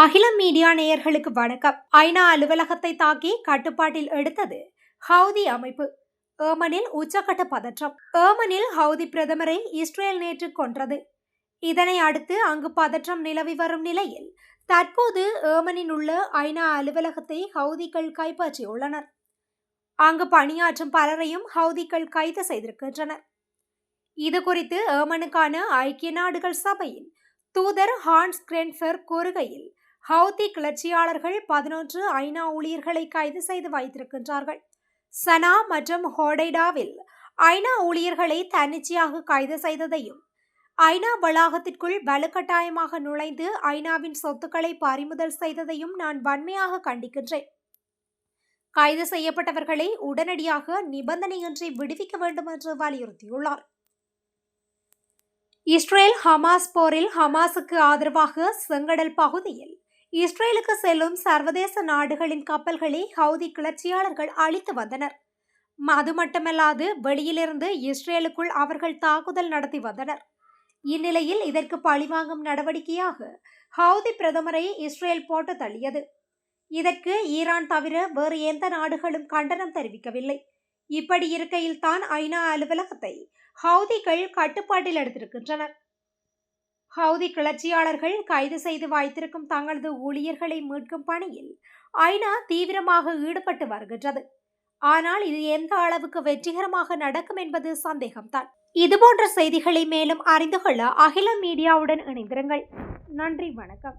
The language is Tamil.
அகிலம் மீடியா நேயர்களுக்கு வணக்கம். ஐநா அலுவலகத்தை தாக்கி கட்டுப்பாட்டில் எடுத்தது ஹவுதி அமைப்பு. ஏமனில் உச்சக்கட்ட பதற்றம். ஏமனில் ஹவுதி பிரதமரை இஸ்ரேல் நேற்று கொன்றது. இதனை அடுத்து அங்கு பதற்றம் நிலவி வரும் நிலையில் தற்போது ஏமனில் உள்ள ஐநா அலுவலகத்தை ஹவுதிகள் கைப்பற்றியுள்ளனர். அங்கு பணியாற்றும் பலரையும் ஹவுதிகள் கைது செய்திருக்கின்றனர். இது குறித்து ஏமனுக்கான ஐக்கிய நாடுகள் சபையின் தூதர் ஹான்ஸ் கிரென்ஃபர் கூறுகையில் ஹவுதி கிளர்ச்சியாளர்கள் பதினொன்று ஐநா ஊழியர்களை கைது செய்து வைத்திருக்கின்றார்கள். சனா மற்றும் ஹோடைடாவில் ஐநா ஊழியர்களை தன்னிச்சையாக கைது செய்ததையும் ஐநா வளாகத்திற்குள் வலுக்கட்டாயமாக நுழைந்து ஐநாவின் சொத்துக்களை பறிமுதல் செய்ததையும் நான் வன்மையாக கண்டிக்கின்றேன். கைது செய்யப்பட்டவர்களை உடனடியாக நிபந்தனையின்றி விடுவிக்க வேண்டும் என்று வலியுறுத்தியுள்ளார். இஸ்ரேல் ஹமாஸ் போரில் ஹமாஸுக்கு ஆதரவாக செங்கடல் பகுதியில் இஸ்ரேலுக்கு செல்லும் சர்வதேச நாடுகளின் கப்பல்களை ஹவுதி கிளர்ச்சியாளர்கள் அழித்து வந்தனர். அது மட்டுமல்லாது வெளியிலிருந்து இஸ்ரேலுக்குள் அவர்கள் தாக்குதல் நடத்தி வந்தனர். இந்நிலையில் இதற்கு பழிவாங்கும் நடவடிக்கையாக ஹவுதி பிரதமரை இஸ்ரேல் போட்டு தள்ளியது. இதற்கு ஈரான் தவிர வேறு எந்த நாடுகளும் கண்டனம் தெரிவிக்கவில்லை. இப்படி இருக்கையில் தான் ஐநா அலுவலகத்தை ஹவுதிகள் கட்டுப்பாட்டில் எடுத்திருக்கின்றனர். ஹவுதி கிளர்ச்சியாளர்கள் கைது செய்து வைத்திருக்கும் தங்களது ஊழியர்களை மீட்கும் பணியில் ஐநா தீவிரமாக ஈடுபட்டு வருகின்றது. ஆனால் இது எந்த அளவுக்கு வெற்றிகரமாக நடக்கும் என்பது சந்தேகம்தான். இதுபோன்ற செய்திகளை மேலும் அறிந்து கொள்ள அகில மீடியாவுடன் இணைந்திருங்கள். நன்றி வணக்கம்.